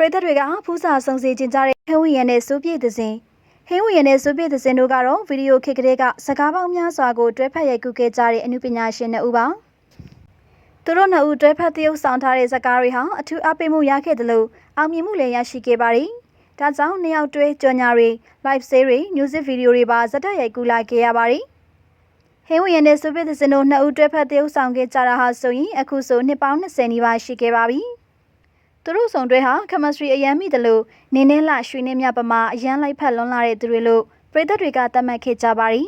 ပြည်သက်တွေကဖူးစာစုံစီကျင်ကြတဲ့ဟင်းဝီရန်နဲ့စိုးပြည့်သစဉ်ဟင်းဝီရန်နဲ့စိုးပြည့်သစဉ်တို့ကတော့ဗီဒီယိုခေတ်ကလေးကစကားပေါင်းများစွာကိုတွဲဖက်ရိုက်ကူးခဲ့ကြတဲ့အမှုပညာရှင်နှစ်ဦးပါသူတို့နှစ်ဦးတွဲဖက်သရုပ်ဆောင်ထားတဲ့ဇာတ်ကားတွေဟာအထူးအပိမှုရခဲ့တယ်လို့အောင်မြင်မှုလည်းရရှိခဲ့ပါတယ်ဒါကြောင့်နှစ်ယောက်တွဲကြော်ညာတွေ live sale တွေ music video တွေပါဇက်တက်ရိုက်ကူးလာခဲ့ရပါတယ်ဟင်းဝီရန်နဲ့စိုးပြည့်သစဉ်တို့နှစ်ဦးတွဲဖက်သရုပ်ဆောင်ခဲ့ကြတာဟာဆိုရင်အခုဆိုနှစ်ပေါင်း20နီးပါးရှိခဲ့ပါပြီ သူတို့ဆောင်တွဲဟာ chemistry အရန်မိတယ်လို့နင်းနေလရွှေနေမြပမာအရန်လိုက်ဖက်လွန်လာတဲ့သူတွေလို့ပြည်သက်တွေကသတ်မှတ်ခဲ့ကြပါရီ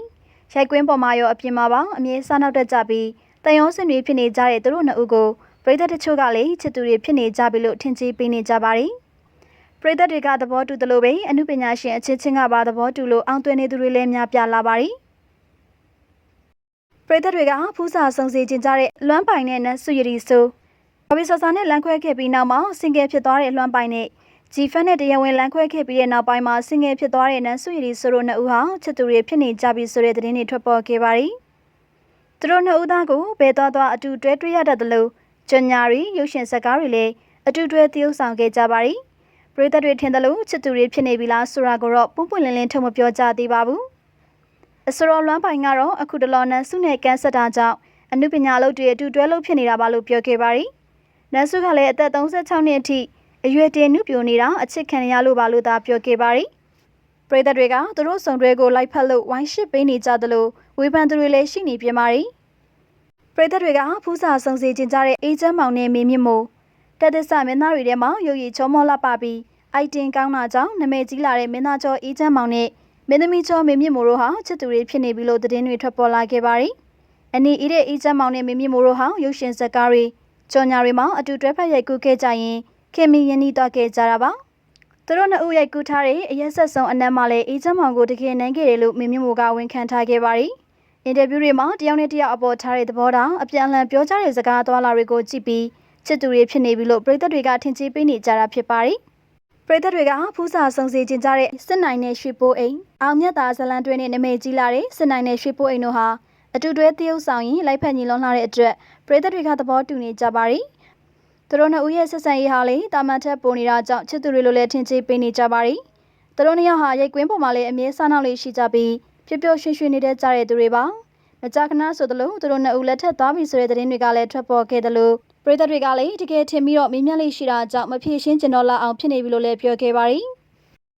ရိုက်ကွင်းပေါ်မှာရောအပြင်မှာပါအမြဲစားနောက်တက်ကြပြီးတန်ရုံးစင်တွေဖြစ်နေကြတဲ့သူတို့နှစ်ဦးကိုပြည်သက်တချို့ကလည်းချစ်သူတွေဖြစ်နေကြပြီလို့ထင်ကြီးပေးနေကြပါရီပြည်သက်တွေကသဘောတူသလိုပဲအမှုပညာရှင်အချင်းချင်းကပါသဘောတူလို့အောင်သွင်းနေသူတွေလည်းများပြားလာပါရီပြည်သက်တွေကဖူးစာစုံစီကျင်ကြတဲ့လွမ်းပိုင်နဲ့နတ်စုရည်ဆို ဘဘီဆာဆာနဲ့လမ်းခွဲခဲ့ပြီးနောက်မှာစင်ကယ်ဖြစ်သွားတဲ့လွမ်းပိုင်နဲ့ဂျီဖက်နဲ့တရားဝင်လမ်းခွဲခဲ့ပြီးတဲ့နောက်ပိုင်းမှာစင်ငယ်ဖြစ်သွားတဲ့နန်းစုရည်ဆိုတို့နှစ်ဦးဟာချစ်သူတွေဖြစ်နေကြပြီဆိုတဲ့သတင်းတွေထွက်ပေါ်ခဲ့ပါရီသူတို့နှစ်ဦးသားကိုဘယ်သွားသွားအတူတွဲတွေ့ရတတ်တယ်လို့ကြညာရီရုပ်ရှင်ဇာတ်ကားတွေလည်းအတူတွဲသရုပ်ဆောင်ခဲ့ကြပါရီပရိသတ်တွေထင်တယ်လို့ချစ်သူတွေဖြစ်နေပြီလားဆိုတာကိုတော့ပုံပွင့်လင်းလင်းထုတ်မပြောကြသေးပါဘူးအစရောလွမ်းပိုင်ကတော့အခုတလောနန်းစုနဲ့ကန်ဆက်တာကြောင့်အနုပညာလုပ်တွေအတူတွဲလုပ်ဖြစ်နေတာပါလို့ပြောခဲ့ပါရီ နန်းစုကလည်းအသက်36နှစ်အထိအရွယ်တင်နုပြိုနေတာအချစ်ခံရလို့ပါလို့သာပြောခဲ့ပါရီပရိသတ်တွေကသူတို့ဆောင်တွေကိုလိုက်ဖက်လို့ဝိုင်းရှစ်ပေးနေကြသလိုဝေဖန်သူတွေလည်းရှိနေပြပါရီပရိသတ်တွေကဖူးစာစုံစီကျင်ကြတဲ့အေးချမ်းမောင်နဲ့မင်းမြင့်မို့တက်သစ္စမင်းသားတွေထဲမှာရုပ်ရည်ချောမောလှပပြီးအိုက်တင်ကောင်းတာကြောင့်နမဲကြီးလာတဲ့မင်းသားကျော်အေးချမ်းမောင်နဲ့မင်းသမီးကျော်မင်းမြင့်မို့တို့ဟာချစ်သူတွေဖြစ်နေပြီလို့သတင်းတွေထွက်ပေါ်လာခဲ့ပါရီအနီအေးတဲ့အေးချမ်းမောင်နဲ့မင်းမြင့်မို့တို့ဟာရုပ်ရှင်ဇာတ်ကားတွေ ကြော်ညာတွေမှာအတူတွဲဖက်ရိုက်ကူးခဲ့ကြရင်ခင်မီယင်းနီးတော့ခဲ့ကြတာပါသူတို့နှစ်ဦးရိုက်ကူးထားတဲ့အရက်ဆက်ဆုံးအနက်မှလည်းအေးချမ်းမောင်ကိုတကယ်နိုင်ခဲ့တယ်လို့မင်းမြင့်မိုကဝန်ခံထားခဲ့ပါရီအင်တာဗျူးတွေမှာတယောက်နဲ့တယောက်အပေါ်ထားတဲ့သဘောထားအပြန်အလှန်ပြောကြတဲ့စကားသွားလာတွေကိုကြည့်ပြီးချစ်သူတွေဖြစ်နေပြီလို့ပြည်သက်တွေကထင်ကြီးပေးနေကြတာဖြစ်ပါရီပြည်သက်တွေကဖူးစာစုံစီကျင်ကြတဲ့စစ်နိုင်နဲ့ရွှေပိုးအိမ်အောင်မြတ်သာဇလန်တွဲနဲ့နမဲကြီးလာတဲ့စစ်နိုင်နဲ့ရွှေပိုးအိမ်တို့ဟာ အတူတွဲတရုပ်ဆောင်ရင်လိုက်ဖက်ညီလွန်လာတဲ့အတွက်ပြည်သက်တွေကသဘောတူနေကြပါရီသူတို့နှစ်ဦးရဲ့ဆက်ဆံရေးဟာလေတာမန်ထက်ပိုနေတာကြောင့်ချစ်သူတွေလိုလည်းထင်ကြီးပေးနေကြပါရီသူတို့နှစ်ယောက်ဟာရိတ်ကွင်းပေါ်မှာလည်းအမြဲစားနောက်လေးရှိကြပြီးပျော်ပျော်ရွှင်ရွှင်နေတဲ့ကြတဲ့သူတွေပါမကြာခဏဆိုသလိုသူတို့နှစ်ဦးလက်ထက်သွားပြီဆိုတဲ့သတင်းတွေကလည်းထွက်ပေါ်ခဲ့တယ်လို့ပရိသတ်တွေကလည်းတကယ်ထင်ပြီးတော့မင်းမြတ်လေးရှိတာကြောင့်မဖြေရှင်းကျင်တော့လောက်အောင်ဖြစ်နေပြီလို့လည်းပြောခဲ့ပါရီ။